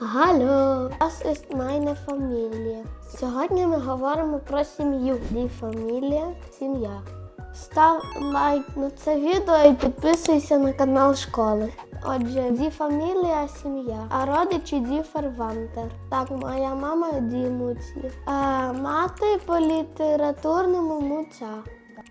Hallo, das ist meine Familie. Сьогодні ми говоримо про сім'ю. Die Familie – сім'я. Став лайк на це відео і підписуйся на канал школи. Отже, Die Familie – сім'я, а родичі Die Verwandter. Так, моя мама Die Mutti. А мати по літературному муця.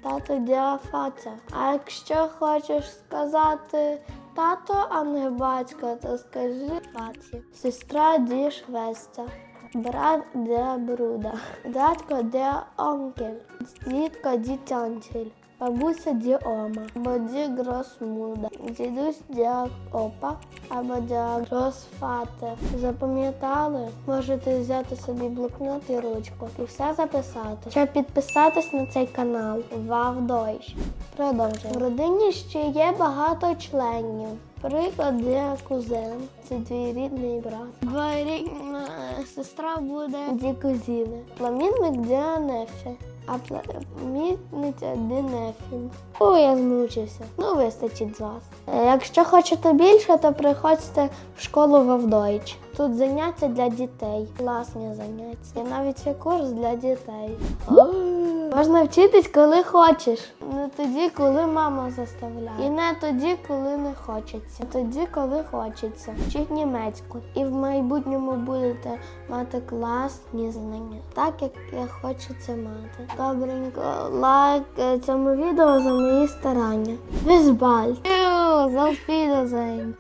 Тато діафаця. А якщо хочеш сказати тато, а не батько, то скажи фаці. Сестра ді швестя. Брат де бруда. Дядько де онкель. дітка ді тянтель. Бабуся ді ома. Або ді гросмуда. Дідусь ді опа. Або ді гросфате. Запам'ятали? Можете взяти собі блокнот і ручку і все записати. Щоб підписатись на цей канал Вав Дойч. Продовжуємо. В родині ще є багато членів. Приклад де кузен. Це твій рідний брат. Двоюрідна сестра буде ді кузіни. Пламінник де нефі. А племінниця де нефін. О, я змучився. Ну, вистачить з вас. Е, Якщо хочете більше, то приходьте в школу Вавдойч. Тут заняття для дітей. Класні заняття. І навіть є курс для дітей. Можна вчитись, коли хочеш. Не тоді, коли мама заставляє. І не тоді, коли не хочеться. Тоді, коли хочеться. Вчіть німецьку. І в майбутньому будете мати класні знання, так як я хочеться мати. Добренько, лайк е, цьому відео за мої старання. Візбаль! Залфідозень!